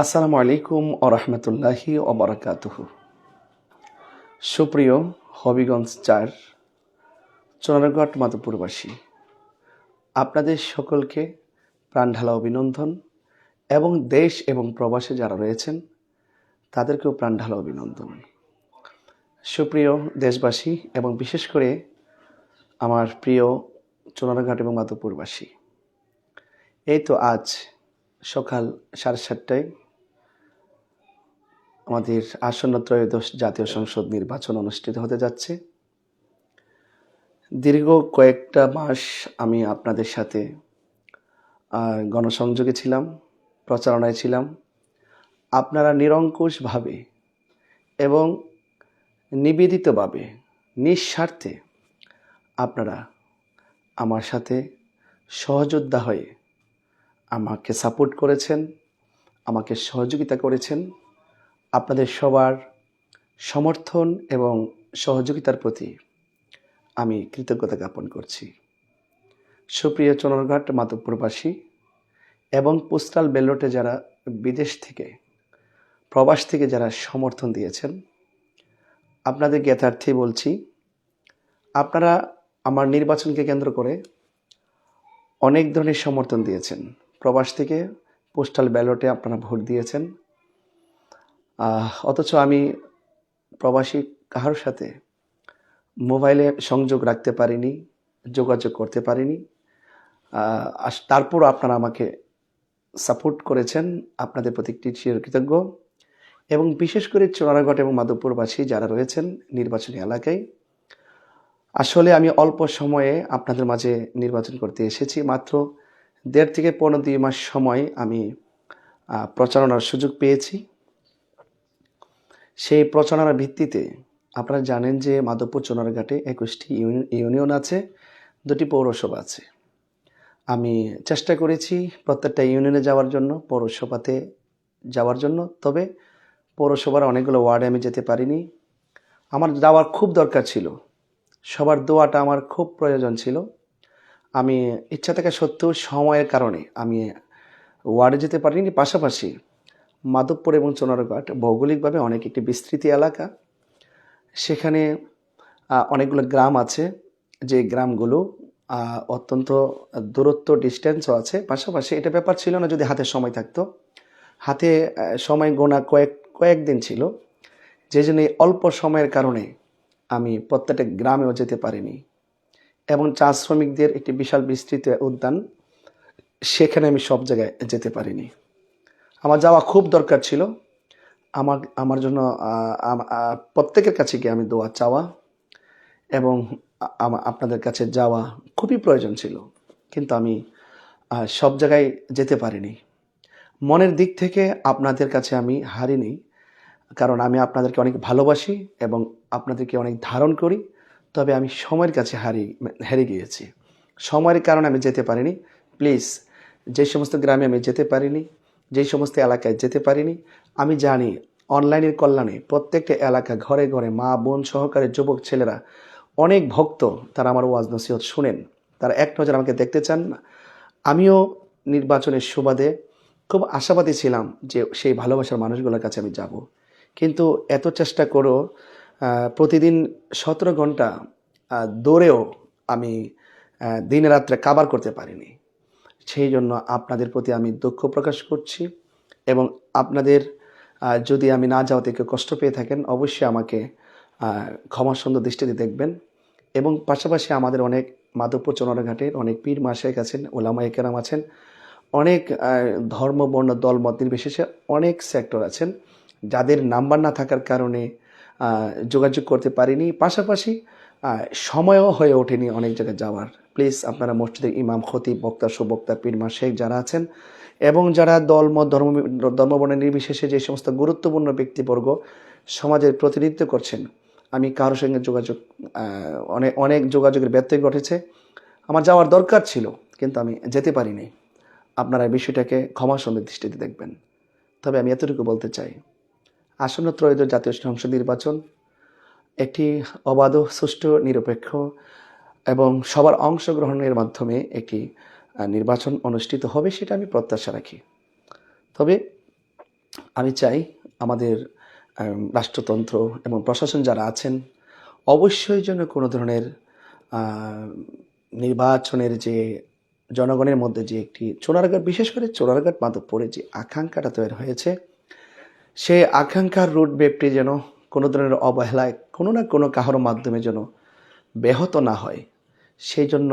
আসসালামু আলাইকুম ও রহমতুল্লাহি ওবরাকাতুহ সুপ্রিয় হবিগঞ্জ চার, চোনারঘাট মাধবপুরবাসী, আপনাদের সকলকে প্রাণঢালা অভিনন্দন এবং দেশ এবং প্রবাসে যারা রয়েছেন, তাদেরকেও প্রাণঢালা অভিনন্দন। সুপ্রিয় দেশবাসী এবং বিশেষ করে আমার প্রিয় চোনারঘাট এবং মাধবপুরবাসী, এই তো আজ সকাল সাড়ে সাতটায় আমাদের আসন্ন ত্রয়োদশ জাতীয় সংসদ নির্বাচন অনুষ্ঠিত হতে যাচ্ছে। দীর্ঘ কয়েকটা মাস আমি আপনাদের সাথে গণসংযোগে ছিলাম, প্রচারণায় ছিলাম। আপনারা নিরঙ্কুশভাবে এবং নিবেদিতভাবে, নিঃস্বার্থে আপনারা আমার সাথে সহযোদ্ধা হয়ে আমাকে সাপোর্ট করেছেন, আমাকে সহযোগিতা করেছেন। আপনাদের সবার সমর্থন এবং সহযোগিতার প্রতি আমি কৃতজ্ঞতা জ্ঞাপন করছি। সুপ্রিয় চনরঘাট মাধবপুরবাসী এবং পোস্টাল ব্যালটে যারা বিদেশ থেকে, প্রবাস থেকে যারা সমর্থন দিয়েছেন, আপনাদের জ্ঞাতার্থে বলছি, আপনারা আমার নির্বাচনকে কেন্দ্র করে অনেক ধরনের সমর্থন দিয়েছেন। প্রবাস থেকে পোস্টাল ব্যালটে আপনারা ভোট দিয়েছেন। অথচ আমি প্রবাসী কারোর সাথে মোবাইলে সংযোগ রাখতে পারিনি, যোগাযোগ করতে পারিনি। তারপর আপনারা আমাকে সাপোর্ট করেছেন, আপনাদের প্রতি কৃতজ্ঞ। এবং বিশেষ করে চোরাঘাট এবং মাধবপুরবাসী যারা রয়েছেন নির্বাচনী এলাকায়, আসলে আমি অল্প সময়ে আপনাদের মাঝে নির্বাচন করতে এসেছি। মাত্র দেড় থেকে পনেরো দুই মাস সময় আমি প্রচারণার সুযোগ পেয়েছি। সেই প্রচারণার ভিত্তিতে আপনারা জানেন যে মাধবপুর চোনারঘাটে একুশটি ইউনিয়ন আছে, দুটি পৌরসভা আছে। আমি চেষ্টা করেছি প্রত্যেকটা ইউনিয়নে যাওয়ার জন্য, পৌরসভাতে যাওয়ার জন্য, তবে পৌরসভার অনেকগুলো ওয়ার্ডে আমি যেতে পারিনি। আমার যাওয়ার খুব দরকার ছিল। সবার দোয়াটা আমার খুব প্রয়োজন ছিল। আমি ইচ্ছা থাকা সত্ত্বেও সময়ের কারণে আমি ওয়ার্ডে যেতে পারিনি, পাশাপাশি মাধবপুর এবং চোনারঘাট ভৌগোলিকভাবে অনেক একটি বিস্তৃতি এলাকা। সেখানে অনেকগুলো গ্রাম আছে। যে গ্রামগুলো অত্যন্ত দূরত্ব, ডিস্টেন্সও আছে। পাশাপাশি এটা ব্যাপার ছিল না যদি হাতে সময় থাকতো। হাতে সময় গোনা কয়েক, কয়েকদিন ছিল। যে জন্য এই অল্প সময়ের কারণে আমি প্রত্যেকটা গ্রামেও যেতে পারিনি। এবং চা শ্রমিকদের একটি বিশাল বিস্তৃত উদ্যান, সেখানে আমি সব জায়গায় যেতে পারিনি। আমার যাওয়া খুব দরকার ছিল। আমার আমার জন্য প্রত্যেকের কাছে গিয়ে আমি দোয়া, চাওয়া এবং আপনাদের কাছে যাওয়া খুবই প্রয়োজন ছিল। কিন্তু আমি সব জায়গায় যেতে পারিনি। মনের দিক থেকে আপনাদের কাছে আমি হারিনি, কারণ আমি আপনাদেরকে অনেক ভালোবাসি এবং আপনাদেরকে অনেক ধারণ করি, তবে আমি সময়ের কাছে হারি, হেরে গিয়েছি। সময়ের কারণে আমি যেতে পারিনি। প্লিজ, যে সমস্ত গ্রামে আমি যেতে পারিনি যেই সমস্ত এলাকায় যেতে পারিনি, আমি জানি অনলাইনের কল্যাণে প্রত্যেকটা এলাকা ঘরে ঘরে মা, বোন সহকারে যুবক ছেলেরা, অনেক ভক্ত তারা আমার ওয়াজ নসিহত শুনেন। তারা এক নজর আমাকে দেখতে চান। না আমিও নির্বাচনের সুবাদে খুব আশাবাদী ছিলাম যে সেই ভালোবাসার মানুষগুলোর কাছে আমি যাব। কিন্তু এত চেষ্টা করেও প্রতিদিন সতেরো ঘণ্টা দৌড়েও আমি দিনে রাত্রে কাবার করতে পারিনি। সেই জন্য আপনাদের প্রতি আমি দুঃখ প্রকাশ করছি এবং আপনাদের যদি আমি না যাওয়াতে কেউ কষ্ট পেয়ে থাকেন অবশ্যই আমাকে আহ, ক্ষমা সুন্দর দৃষ্টিতে দেখবেন। এবং পাশাপাশি আমাদের অনেক মাধবপুর চনরাঘাটের অনেক পীর মাসায়ক আছেন ওলামা একেরাম আছেন অনেক ধর্ম বর্ণ দল মত নির্বিশেষে অনেক সেক্টর আছেন যাদের নাম্বার না থাকার কারণে যোগাযোগ করতে পারিনি। পাশাপাশি সময়ও হয়ে ওঠেনি অনেক জায়গায় যাওয়ার। প্লিজ আপনারা মসজিদের ইমাম, খতিব, বক্তা, সুবক্তা পীরমা শেখ যারা আছেন এবং যারা দল, মত, ধর্ম ধর্মবর্ণ নির্বিশেষে যে সমস্ত গুরুত্বপূর্ণ ব্যক্তিবর্গ সমাজের প্রতিনিধিত্ব করছেন, আমি কারোর সঙ্গে যোগাযোগ অনেক অনেক যোগাযোগের ব্যত্যয় ঘটেছে। আমার যাওয়ার দরকার ছিল, কিন্তু আমি যেতে পারিনি। আপনারা বিষয়টাকে ক্ষমা সুন্দর দৃষ্টিতে দেখবেন। তবে আমি এতটুকু বলতে চাই, আসন্ন ত্রয়োদশ জাতীয় সংসদ নির্বাচন একটি অবাধ, সুষ্ঠু, নিরপেক্ষ এবং সবার অংশগ্রহণের মাধ্যমে একটি নির্বাচন অনুষ্ঠিত হবে সেটা আমি প্রত্যাশা রাখি। তবে আমি চাই আমাদের রাষ্ট্রতন্ত্র এবং প্রশাসন যারা আছেন, অবশ্যই যেন কোনো ধরনের নির্বাচনের যে জনগণের মধ্যে যে একটি চোরারঘাট, বিশেষ করে চোরারঘাট মাধবপুরে যে আকাঙ্ক্ষাটা তৈরি হয়েছে সে আকাঙ্ক্ষার রুট ব্যাপটি যেন কোনো ধরনের অবহেলায় কোনো না কোনো কাহার মাধ্যমে যেন ব্যাহত না হয়। সেই জন্য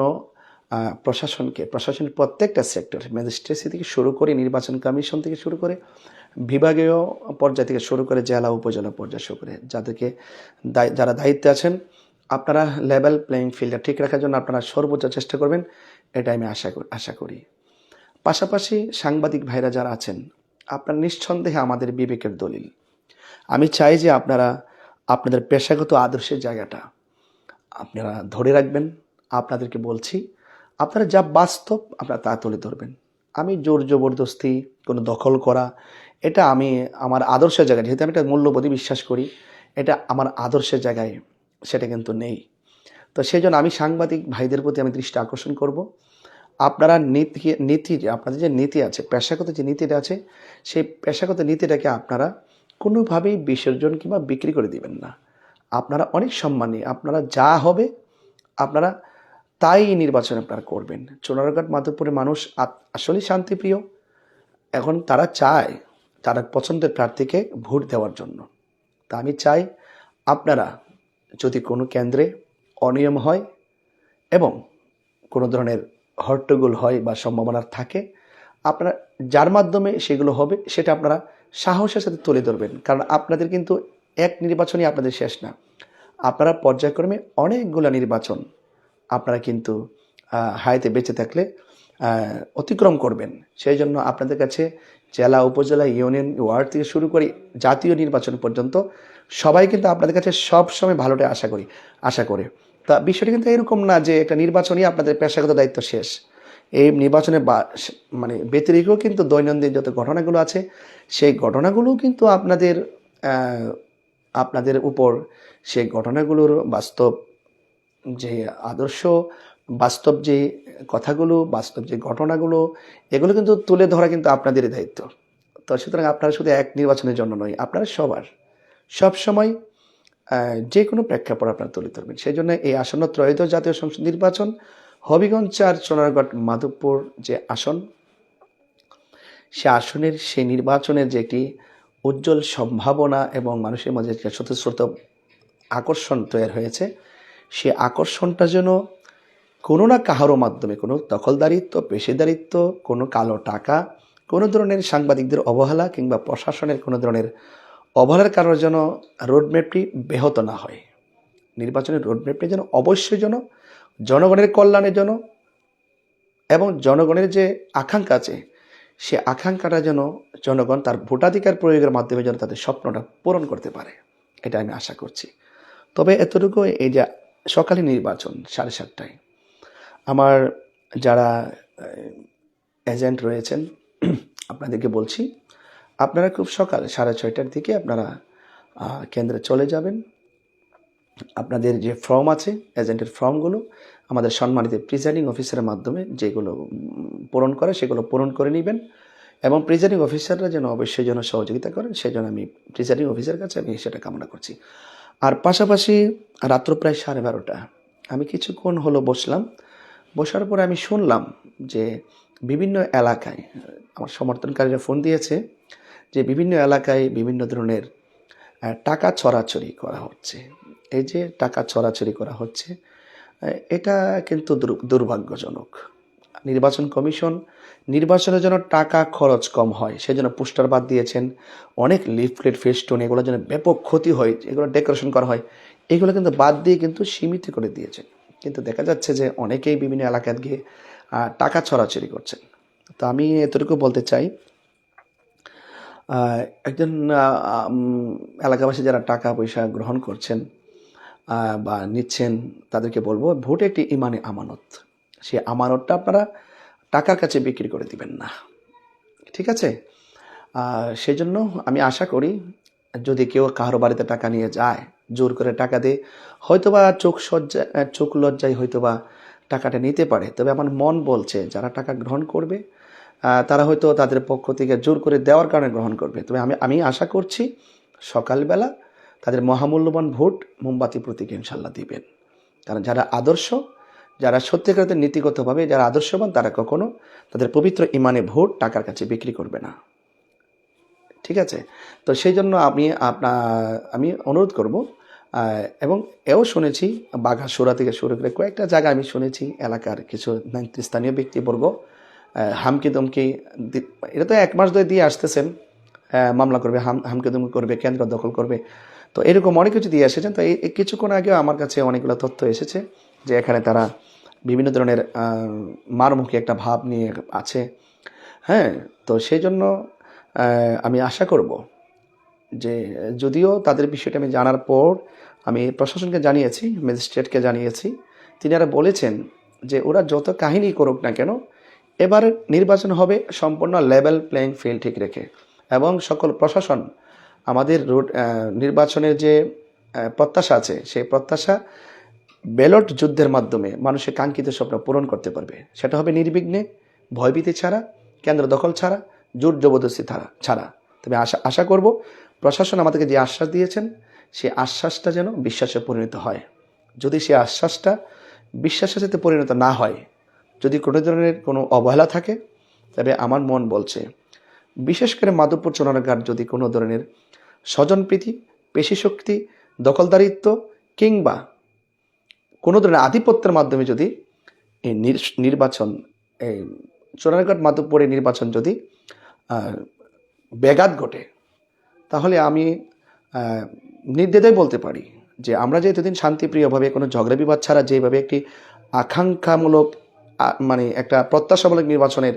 প্রশাসনকে, প্রশাসনের প্রত্যেকটা সেক্টর, ম্যাজিস্ট্রেসি থেকে শুরু করে নির্বাচন কমিশন থেকে শুরু করে বিভাগীয় পর্যায় থেকে শুরু করে জেলা, উপজেলা পর্যায় শুরু করে যাদেরকে যারা দায়িত্বে আছেন, আপনারা লেভেল প্লেয়িং ফিল্ডটা ঠিক রাখার জন্য আপনারা সর্বোচ্চ চেষ্টা করবেন এটা আমি আশা আশা করি। পাশাপাশি সাংবাদিক ভাইরা যারা আছেন, আপনার নিঃসন্দেহে আমাদের বিবেকের দলিল। আমি চাই যে আপনারা আপনাদের পেশাগত আদর্শের জায়গাটা আপনারা ধরে রাখবেন, আপনাদেরকে বলছি, আপনারা যা বাস্তব আপনারা তা তুলে ধরবেন। আমি জোর জবরদস্তি কোনো দখল করা, এটা আমি আমার আদর্শের জায়গায়, যেহেতু আমি একটা মূল্যবোধই বিশ্বাস করি, এটা আমার আদর্শের জায়গায় সেটা কিন্তু নেই। তো সেই জন্য আমি সাংবাদিক ভাইদের প্রতি আমি দৃষ্টি আকর্ষণ করব। আপনারা নীতি নীতি আপনাদের যে নীতি আছে, পেশাগত যে নীতিটা আছে, সেই পেশাগত নীতিটাকে আপনারা কোনোভাবেই বিসর্জন কিংবা বিক্রি করে দিবেন না। আপনারা অনেক সম্মানী, আপনারা যা হবে, আপনারা তাই নির্বাচন আপনারা করবেন। চোনারঘাট, মাধবপুরের মানুষ আসলেই শান্তিপ্রিয়। এখন তারা চায়, তারা পছন্দের প্রার্থীকে ভোট দেওয়ার জন্য। তা আমি চাই আপনারা যদি কোনো কেন্দ্রে অনিয়ম হয় এবং কোনো ধরনের হট্টগোল হয় বা সম্ভাবনা থাকে, আপনারা যার মাধ্যমে সেগুলো হবে, সেটা আপনারা সাহসের সাথে তুলে ধরবেন। কারণ আপনাদের কিন্তু এক নির্বাচনই আপনাদের শেষ না। আপনারা পর্যায়ক্রমে অনেকগুলো নির্বাচন আপনারা কিন্তু হায়াতে বেঁচে থাকলে অতিক্রম করবেন। সেই জন্য আপনাদের কাছে জেলা, উপজেলা, ইউনিয়ন, ওয়ার্ড থেকে শুরু করে জাতীয় নির্বাচন পর্যন্ত সবাই কিন্তু আপনাদের কাছে সব সময় ভালোটা আশা করি, আশা করে। তা বিষয়টা কিন্তু এরকম না যে একটা নির্বাচনই আপনাদের পেশাগত দায়িত্ব শেষ। এই নির্বাচনে মানে ব্যতিরিক্ত কিন্তু দৈনন্দিন যত ঘটনাগুলো আছে, সেই ঘটনাগুলো কিন্তু আপনাদের আপনাদের উপর সেই ঘটনাগুলোর বাস্তব যে আদর্শ, বাস্তব যে কথাগুলো, বাস্তব যে ঘটনাগুলো, এগুলো কিন্তু তুলে ধরা কিন্তু আপনাদেরই দায়িত্ব। তো সুতরাং আপনারা শুধু এক নির্বাচনের জন্য নয়, আপনারা সবার, সব সময় যে কোনো প্রেক্ষাপট আপনারা তুলে ধরবেন। সেই জন্য এই আসন্ন ত্রয়োদশ জাতীয় সংসদ নির্বাচন হবিগঞ্জ চার সোনারগড় মাধবপুর যে আসন, সে আসনের সেই নির্বাচনের যে একটি উজ্জ্বল সম্ভাবনা এবং মানুষের মাঝে যে স্বতঃস্ফূর্ত আকর্ষণ তৈরি হয়েছে, সে আকর্ষণটা যেন কোনো না কাহারও মাধ্যমে, কোনো দখলদারিত্ব, পেশিদারিত্ব, কোনো কালো টাকা, কোনো ধরনের সাংবাদিকদের অবহেলা কিংবা প্রশাসনের কোনো ধরনের অবহেলার কারণে যেন রোডম্যাপটি ব্যাহত না হয়। নির্বাচনের রোডম্যাপটি যেন অবশ্যই যেন জনগণের কল্যাণের জন্য এবং জনগণের যে আকাঙ্ক্ষা আছে, সে আকাঙ্ক্ষাটা যেন জনগণ তার ভোটাধিকার প্রয়োগের মাধ্যমে যেন তাদের স্বপ্নটা পূরণ করতে পারে। এটা আমি আশা করছি। তবে এতটুকু এই যে সকালে নির্বাচন, সাড়ে সাতটায়, আমার যারা এজেন্ট রয়েছেন, আপনাদেরকে বলছি, আপনারা খুব সকাল সাড়ে ছয়টার দিকে আপনারা কেন্দ্রে চলে যাবেন। আপনাদের যে ফর্ম আছে এজেন্টের ফর্মগুলো আমাদের সম্মানিত প্রিজাইডিং অফিসারের মাধ্যমে যেগুলো পূরণ করে, সেগুলো পূরণ করে নেবেন। এবং প্রিজাইডিং অফিসাররা যেন অবশ্যই যেন সহযোগিতা করেন সেই জন্য আমি প্রিজাইডিং অফিসারের কাছে আমি সেটা কামনা করছি। আর পাশাপাশি রাত্র প্রায় সাড়ে বারোটা। আমি কিছুক্ষণ হলো বসলাম। বসার পরে আমি শুনলাম যে বিভিন্ন এলাকায়, আমার সমর্থনকারীরা ফোন দিয়েছে যে বিভিন্ন এলাকায় বিভিন্ন ধরনের টাকা ছড়াছড়ি করা হচ্ছে। এই যে টাকা ছড়াছড়ি করা হচ্ছে এটা কিন্তু দুর্ভাগ্যজনক। নির্বাচন কমিশন, নির্বাচনের জন্য টাকা খরচ কম হয়, সেজন্য পোস্টার বাদ দিয়েছেন। অনেক লিফলেট, ফেস্টুন, এগুলোর জন্য ব্যাপক ক্ষতি হয়, এগুলো ডেকোরেশন করা হয়, এগুলো কিন্তু বাদ দিয়ে কিন্তু সীমিত করে দিয়েছেন। কিন্তু দেখা যাচ্ছে যে অনেকেই বিভিন্ন এলাকায় গিয়ে টাকা ছড়াছড়ি করছেন। তো আমি এতটুকু বলতে চাই একজন এলাকাবাসী যারা টাকা পয়সা গ্রহণ করছেন বা নিচ্ছেন তাদেরকে বলব ভোট একটি ইমানে আমানত। সেই আমানতটা আপনারা টাকার কাছে বিক্রি করে দিবেন না। ঠিক আছে? আর সেই জন্য আমি আশা করি যদি কেউ কারও বাড়িতে টাকা নিয়ে যায় জোর করে টাকা দিয়ে হয়তোবা চোখ সজ্জা আহ, চোখ লজ্জায় হয়তোবা টাকাটা নিতে পারে। তবে আমার মন বলছে যারা টাকা গ্রহণ করবে তারা হয়তো তাদের পক্ষ থেকে জোর করে দেওয়ার কারণে গ্রহণ করবে। তবে আমি আমি আশা করছি সকালবেলা তাদের মহামূল্যবান ভোট মোমবাতি প্রতীকে ইনশাল্লাহ দিবেন। কারণ যারা আদর্শ, যারা সত্যিকারের নীতিগতভাবে যারা আদর্শবান, তারা কখনো তাদের পবিত্র ইমানে ভোট টাকার কাছে বিক্রি করবে না। ঠিক আছে? তো সেই জন্য আমি আপনার আমি অনুরোধ করব এবং এও শুনেছি বাঘাসুরা থেকে শুরু করে কয়েকটা জায়গা আমি শুনেছি, এলাকার কিছু স্থানীয় ব্যক্তিবর্গ হামকি দমকি এটা তো এক মাস ধরে দিয়ে আসতেছেন মামলা করবে, হাম হামকি দমকি করবে, কেন্দ্র দখল করবে। তো এরকম অনেক কিছু দিয়ে এসেছেন। তো এই কিছুক্ষণ আগেও আমার কাছে অনেকগুলো তথ্য এসেছে যে এখানে তারা বিভিন্ন ধরনের মারমুখী একটা ভাব নিয়ে আছে। হ্যাঁ তো সেই জন্য আমি আশা করব যে যদিও তাদের বিষয়টা আমি জানার পর আমি প্রশাসনকে জানিয়েছি, ম্যাজিস্ট্রেটকে জানিয়েছি তিনারা বলেছেন যে ওরা যত কাহিনী করুক না কেন এবার নির্বাচন হবে সম্পূর্ণ লেভেল প্লেইং ফিল্ড ঠিক রেখে। এবং সকল প্রশাসন আমাদের রোড নির্বাচনের যে প্রত্যাশা আছে, সেই প্রত্যাশা ব্যালট যুদ্ধের মাধ্যমে মানুষের কাঙ্ক্ষিত স্বপ্ন পূরণ করতে পারবে। সেটা হবে নির্বিঘ্নে ভয়ভীতি ছাড়া, কেন্দ্র দখল ছাড়া, জোর জবরদস্তি ছাড়া ছাড়া। তবে আশা আশা করব প্রশাসন আমাদেরকে যে আশ্বাস দিয়েছেন, সেই আশ্বাসটা যেন বিশ্বাসে পরিণত হয়। যদি সেই আশ্বাসটা বিশ্বাসের সাথে পরিণত না হয় যদি কোনো ধরনের কোনো অবহেলা থাকে, তবে আমার মন বলছে, বিশেষ করে মাধবপুর চোনারঘাট যদি কোনো ধরনের স্বজনপ্রীতি, পেশিশক্তি, দখলদারিত্ব কিংবা কোনো ধরনের আধিপত্যের মাধ্যমে যদি এই নির- নির্বাচন, এই চোরারঘাট মাধবপুরে নির্বাচন যদি ব্যাঘাত ঘটে, তাহলে আমি নির্দ্বিধায় বলতে পারি যে আমরা যে এতদিন শান্তিপ্রিয়ভাবে কোনো ঝগড়া বিবাদ ছাড়া যেভাবে একটি আকাঙ্ক্ষামূলক মানে একটা প্রত্যাশামূলক নির্বাচনের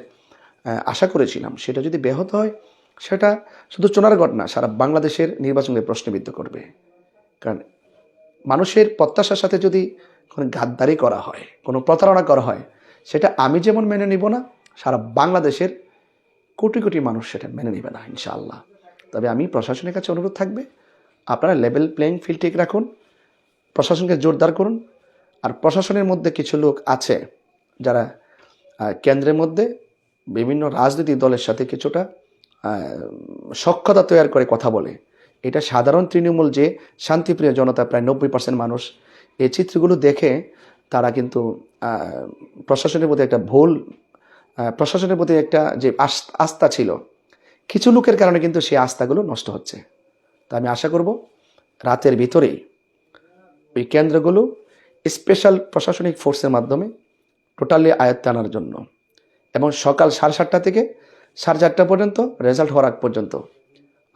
আশা করেছিলাম। সেটা যদি ব্যাহত হয়, সেটা শুধু চোনারগড় না, সারা বাংলাদেশের নির্বাচনকে প্রশ্নবিদ্ধ করবে। কারণ মানুষের প্রত্যাশার সাথে যদি কোনো গাদ্দারি করা হয়, কোনো প্রতারণা করা হয়, সেটা আমি যেমন মেনে নিব না, সারা বাংলাদেশের কোটি কোটি মানুষ সেটা মেনে নেবে না, ইনশাআল্লাহ। তবে আমি প্রশাসনের কাছে অনুরোধ থাকবে, আপনারা লেভেল প্লেইং ফিল্ড ঠিক রাখুন, প্রশাসনকে জোরদার করুন, আর প্রশাসনের মধ্যে কিছু লোক আছে যারা কেন্দ্রের মধ্যে বিভিন্ন রাজনৈতিক দলের সাথে কিছুটা সক্ষতা তৈরি করে কথা বলে। এটা সাধারণ তৃণমূল যে শান্তিপ্রিয় জনতা, প্রায় নব্বই পার্সেন্ট মানুষ, এই চিত্রগুলো দেখে তারা কিন্তু প্রশাসনের প্রতি একটা ভুল প্রশাসনের প্রতি একটা যে আস্থা ছিল, কিছু লোকের কারণে কিন্তু সেই আস্থাগুলো নষ্ট হচ্ছে। তা আমি আশা করব রাতের ভিতরেই ওই কেন্দ্রগুলো স্পেশাল প্রশাসনিক ফোর্সের মাধ্যমে টোটালি আয়ত্তে আনার জন্য। এবং সকাল সাড়ে সাতটা থেকে সাড়ে চারটা পর্যন্ত রেজাল্ট হওয়ার আগ পর্যন্ত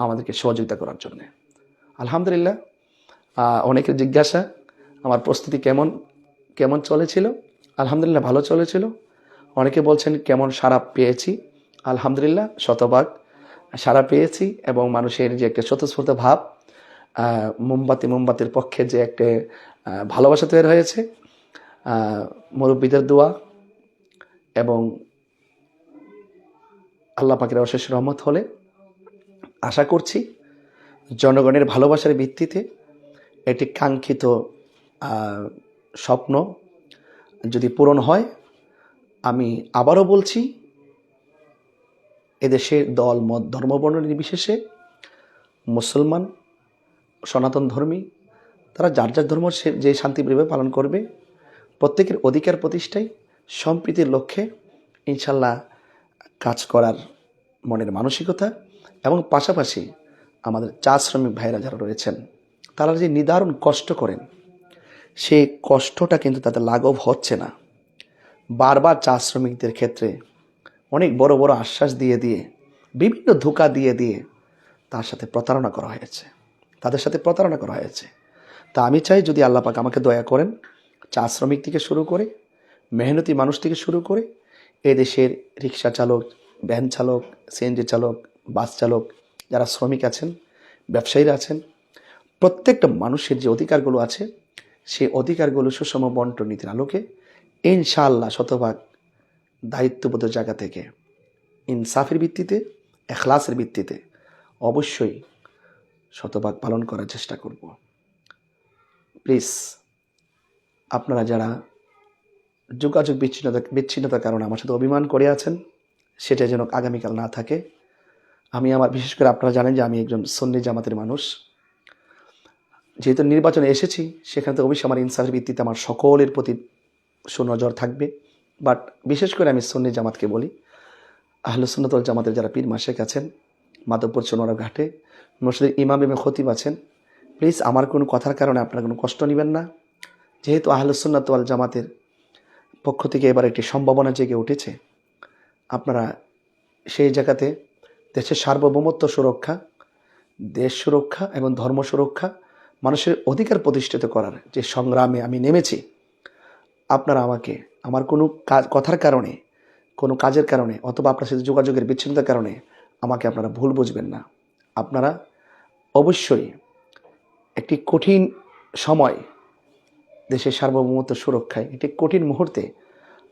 আমাদেরকে সহযোগিতা করার জন্য। আলহামদুলিল্লাহ অনেকের জিজ্ঞাসা, আমার প্রস্তুতি কেমন কেমন চলেছিল? আলহামদুলিল্লাহ ভালো চলেছিল। অনেকে বলছেন কেমন সারা পেয়েছি? আলহামদুলিল্লাহ, শতভাগ সারা পেয়েছি এবং মানুষের যে একটা স্বতঃস্ফূর্ত ভাব মোমবাতি, মোমবাতির পক্ষে যে একটা ভালোবাসা তৈরি হয়েছে মুরব্বীদের দোয়া এবং আল্লাহ পাকের অশেষ রহমত হলে আশা করছি জনগণের ভালোবাসার ভিত্তিতে এটি কাঙ্ক্ষিত স্বপ্ন যদি পূরণ হয়, আমি আবারও বলছি এদেশে দল, মত ধর্মবর্ণ নির্বিশেষে মুসলমান, সনাতন ধর্মী, তারা যার যার ধর্ম সে, যে শান্তিপ্রিয়ভাবে পালন করবে প্রত্যেকের অধিকার প্রতিষ্ঠায় সম্প্রীতির লক্ষ্যে ইনশাল্লাহ কাজ করার মনের মানসিকতা এবং পাশাপাশি আমাদের চা শ্রমিক ভাইরা যারা রয়েছেন, তারা যে নিদারুণ কষ্ট করেন সেই কষ্টটা কিন্তু তাদের লাঘব হচ্ছে না। বারবার চা শ্রমিকদের ক্ষেত্রে অনেক বড় বড় আশ্বাস দিয়ে দিয়ে, বিভিন্ন ধোকা দিয়ে দিয়ে তার সাথে প্রতারণা করা হয়েছে। তাদের সাথে প্রতারণা করা হয়েছে। তা আমি চাই যদি আল্লাহ পাক আমাকে দয়া করেন চা শ্রমিক থেকে শুরু করে, মেহনতি মানুষ থেকে শুরু করে, এদেশের রিক্সা চালক, ভ্যান চালক সিএনজি চালক, বাস চালক যারা শ্রমিক আছেন, ব্যবসায়ীরা আছেন, প্রত্যেকটা মানুষের যে অধিকারগুলো আছে, সেই অধিকারগুলো সুষম বন্টন নীতির আলোকে ইনশাআল্লাহ শতভাগ দায়িত্ববোধ জায়গা থেকে ইনসাফের ভিত্তিতে, এখলাসের ভিত্তিতে অবশ্যই শতভাগ পালন করার চেষ্টা করব। প্লিজ আপনারা যারা যোগাযোগ বিচ্ছিন্নতা, বিচ্ছিন্নতার কারণে আমার সাথে অভিমান করে আছেন, সেটা যেন আগামীকাল না থাকে। আমি আমার, বিশেষ করে আপনারা জানেন যে আমি একজন সন্নি জামাতের মানুষ। যেহেতু নির্বাচনে এসেছি, সেখানে তো অবশ্যই আমার ইনসাফের ভিত্তিতে আমার সকলের প্রতি সুনজর থাকবে। বাট বিশেষ করে আমি সন্নি জামাতকে বলি আহলুসুন্নতল জামাতের যারা পীর মাসেক আছেন, মাধবপুর চনোরা ঘাটে, মসজিদের ইমাম এবং খতিব আছেন, প্লিজ আমার কোনো কথার কারণে আপনারা কোনো কষ্ট নেবেন না। যেহেতু আহলুসুন্নত ওয়াল জামাতের পক্ষ থেকে এবার একটি সম্ভাবনা জেগে উঠেছে, আপনারা সেই জায়গাতে দেশের সার্বভৌমত্ব সুরক্ষা, দেশ সুরক্ষা এবং ধর্ম সুরক্ষা মানুষের অধিকার প্রতিষ্ঠিত করার যে সংগ্রামে আমি নেমেছি, আপনারা আমাকে, আমার কোনো কাজ কথার কারণে, কোনো কাজের কারণে অথবা আপনার সাথে যোগাযোগের বিচ্ছিন্নতার কারণে আমাকে আপনারা ভুল বুঝবেন না। আপনারা অবশ্যই একটি কঠিন সময় দেশের সার্বভৌমত্ব সুরক্ষায় একটি কঠিন মুহূর্তে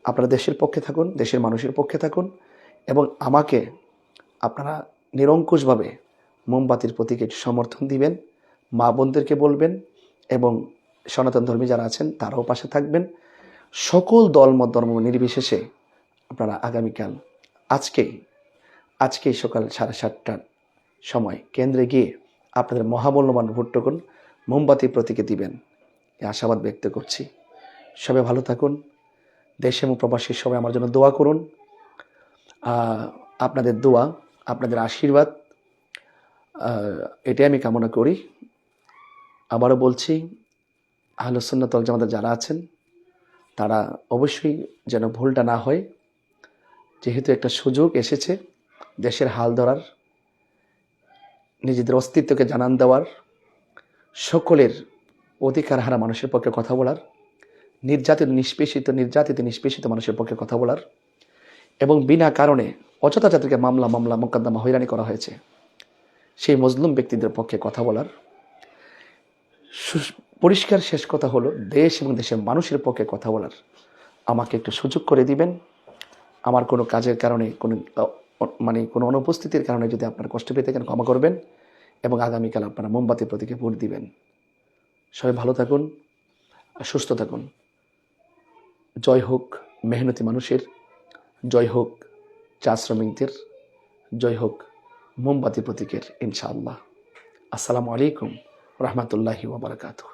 আপনারা দেশের পক্ষে থাকুন, দেশের মানুষের পক্ষে থাকুন এবং আমাকে আপনারা নিরঙ্কুশভাবে মোমবাতির প্রতীকে সমর্থন দিবেন, মা বোনদেরকে বলবেন এবং সনাতন ধর্মী যারা আছেন তারাও পাশে থাকবেন। সকল দল, মত, ধর্ম নির্বিশেষে আপনারা আগামীকাল আজকেই আজকেই সকাল সাড়ে সাতটার সময় কেন্দ্রে গিয়ে আপনাদের মহামূল্যবান ভোটটুকুন মোমবাতি প্রতীকে দিবেন। এই আশাবাদ ব্যক্ত করছি। সবাই ভালো থাকুন। দেশ এবং প্রবাসী সবাই আমার জন্য দোয়া করুন। আপনাদের দোয়া, আপনাদের আশীর্বাদ এটাই আমি কামনা করি। আবারও বলছি আহলুসুন্নতল জামাতে যারা আছেন, তারা অবশ্যই যেন ভুলটা না হয়। যেহেতু একটা সুযোগ এসেছে দেশের হাল ধরার, নিজেদের অস্তিত্বকে জানান দেওয়ার, সকলের অধিকার হারা মানুষের পক্ষে কথা বলার, নির্যাতিত, নিষ্পেষিত নির্যাতিত, নিষ্পেষিত মানুষের পক্ষে কথা বলার এবং বিনা কারণে অযথা যাদেরকে মামলা মামলা, মোকদ্দমা, হয়রানি করা হয়েছে। সেই মজলুম ব্যক্তিদের পক্ষে কথা বলার। পরিষ্কার শেষ কথা হলো, দেশ এবং দেশের মানুষের পক্ষে কথা বলার। আমাকে একটু সুযোগ করে দিবেন। আমার কোনো কাজের কারণে, কোনো মানে কোনো অনুপস্থিতির কারণে যদি আপনার কষ্ট পেতে থাকেন ক্ষমা করবেন এবং আগামীকাল আপনারা মোমবাতি প্রতীকে ভোট দিবেন। সবাই ভালো থাকুন সুস্থ থাকুন। জয় হোক মেহনতি মানুষের, জয় হোক চা শ্রমিকদের, জয় হোক মোমবাতি প্রতীকের, ইনশাআল্লাহ। আসসালামু আলাইকুম, রহমতুল্লাহি ওবরাকাতুহ